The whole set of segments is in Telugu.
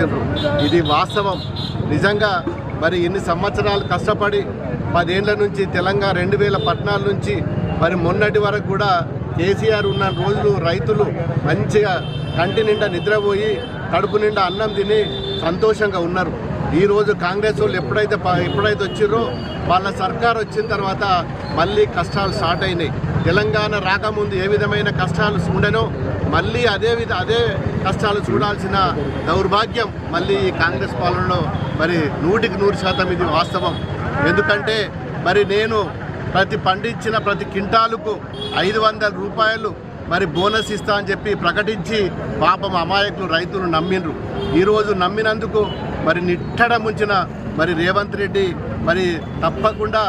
ఇచ్చిండ్రు. ఇది వాస్తవం. నిజంగా మరి ఎన్ని సంవత్సరాలు కష్టపడి పదేళ్ళ నుంచి తెలంగాణ రెండు వేల పద్నాలుగు నుంచి మరి మొన్నటి వరకు కూడా కేసీఆర్ ఉన్న రోజులు రైతులు మంచిగా కంటి నిండా నిద్రపోయి కడుపు నిండా అన్నం తిని సంతోషంగా ఉన్నారు. ఈరోజు కాంగ్రెస్ వాళ్ళు ఎప్పుడైతే ఎప్పుడైతే వచ్చిర్రో వాళ్ళ సర్కార్ వచ్చిన తర్వాత మళ్ళీ కష్టాలు స్టార్ట్ అయినాయి. తెలంగాణ రాకముందు ఏ విధమైన కష్టాలు ఉండనో మళ్ళీ అదే విధ అదే కష్టాలు చూడాల్సిన దౌర్భాగ్యం మళ్ళీ ఈ కాంగ్రెస్ పాలనలో మరి నూటికి నూరు శాతం ఇది వాస్తవం. ఎందుకంటే మరి నేను ప్రతి పండించిన ప్రతి కింటాలకు ఐదు వందల రూపాయలు మరి బోనస్ ఇస్తా అని చెప్పి ప్రకటించి పాపం అమాయకులు రైతులు నమ్మిండ్రు. ఈరోజు నమ్మినందుకు మరి నిట్టడ ముంచిన మరి రేవంత్ రెడ్డి మరి తప్పకుండా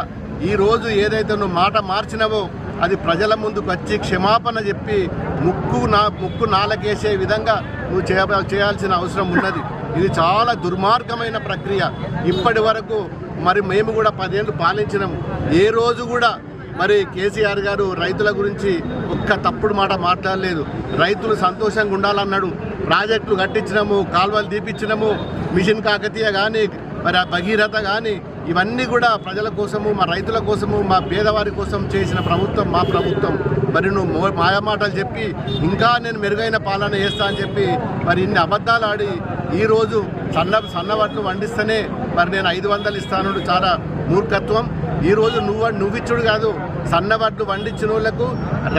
ఈరోజు ఏదైతే నువ్వు మాట మార్చినావో అది ప్రజల ముందుకు వచ్చి క్షమాపణ చెప్పి ముక్కు నా ముక్కు నాలకేసే విధంగా నువ్వు చేయ చేయాల్సిన అవసరం ఉన్నది. ఇది చాలా దుర్మార్గమైన ప్రక్రియ. ఇప్పటి వరకు మరి మేము కూడా పదేళ్ళు పాలించినాము. ఏ రోజు కూడా మరి కేసీఆర్ గారు రైతుల గురించి ఒక్క తప్పుడు మాట మాట్లాడలేదు. రైతులు సంతోషంగా ఉండాలన్నాడు. ప్రాజెక్టులు కట్టించినాము కాలువలు తీపిచ్చినాము మిషన్ కాకతీయ కానీ మరి ఆ భగీరథ కానీ ఇవన్నీ కూడా ప్రజల కోసము మా రైతుల కోసము మా పేదవారి కోసం చేసిన ప్రభుత్వం మా ప్రభుత్వం. మరి నువ్వు మాయమాటలు చెప్పి ఇంకా నేను మెరుగైన పాలన చేస్తా అని చెప్పి మరి ఇన్ని అబద్ధాలు ఆడి ఈరోజు సన్న సన్నవట్లు వండిస్తేనే మరి నేను ఐదు వందలు ఇస్తాను చాలా మూర్ఖత్వం. ఈరోజు నువ్వు నువ్విచ్చుడు కాదు సన్నబడ్లు వండించిన వాళ్ళకు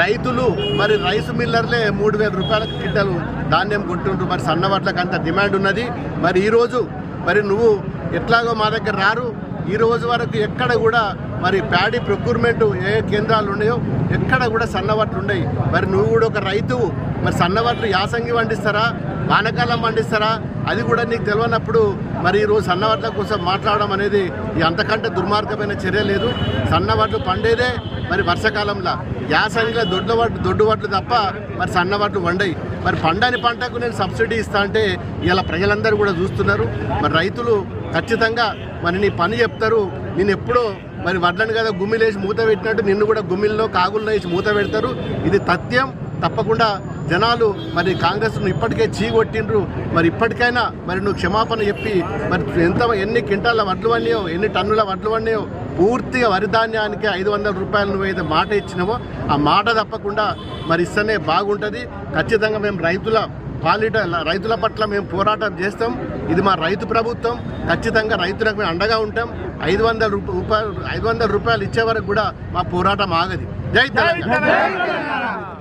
రైతులు మరి రైస్ మిల్లర్లే మూడు వేల రూపాయలకు కింటలు ధాన్యం కొంటుండ్రు. మరి సన్నబడ్లకు అంత డిమాండ్ ఉన్నది. మరి ఈరోజు మరి నువ్వు ఎట్లాగో మా దగ్గర రారు. ఈ రోజు వరకు ఎక్కడ కూడా మరి ప్యాడీ ప్రొక్యూర్మెంట్ ఏ కేంద్రాలు ఉన్నాయో ఎక్కడ కూడా సన్నబట్లు ఉన్నాయి మరి నువ్వు కూడా ఒక రైతు మరి సన్నవట్లు యాసంగి పండిస్తారా వానకాలం పండిస్తారా అది కూడా నీకు తెలియనప్పుడు మరి ఈరోజు సన్నబట్ల కోసం మాట్లాడడం అనేది అంతకంటే దుర్మార్గమైన చర్య లేదు. సన్నబట్లు పండేదే మరి వర్షాకాలంలో యాసంగిలో దొడ్ల వడ్లు దొడ్డు వడ్లు తప్ప మరి సన్నవడ్లు వండయి మరి పండని పంటకు నేను సబ్సిడీ ఇస్తా అంటే ఇలా ప్రజలందరూ కూడా చూస్తున్నారు. మరి రైతులు ఖచ్చితంగా మరి నీ పని చెప్తారు. నేను ఎప్పుడో మరి వడ్లను కదా గుమ్మిలేసి మూత పెట్టినట్టు నిన్ను కూడా గుమ్మిల్లో కాగుల్లో వేసి మూత పెడతారు. ఇది తథ్యం. తప్పకుండా జనాలు మరి కాంగ్రెస్ను ఇప్పటికే చీగొట్టిండ్రు. మరి ఇప్పటికైనా మరి నువ్వు క్షమాపణ చెప్పి మరి ఎంత ఎన్ని క్వింటాల వడ్లు వండియో ఎన్ని టన్నుల వడ్లు వండియో పూర్తిగా వరి ధాన్యానికి ఐదు వందల రూపాయలు నువ్వు మాట ఇచ్చినావో ఆ మాట తప్పకుండా మరి ఇస్తేనే బాగుంటుంది. ఖచ్చితంగా మేము రైతుల పాలిట రైతుల పట్ల మేము పోరాటం చేస్తాం. ఇది మా రైతు ప్రభుత్వం. ఖచ్చితంగా రైతులకు మేము అండగా ఉంటాం. ఐదు వందల రూపాయలు ఐదు వందల రూపాయలు ఇచ్చే వరకు కూడా మా పోరాటం ఆగది. జై తెలంగాణ.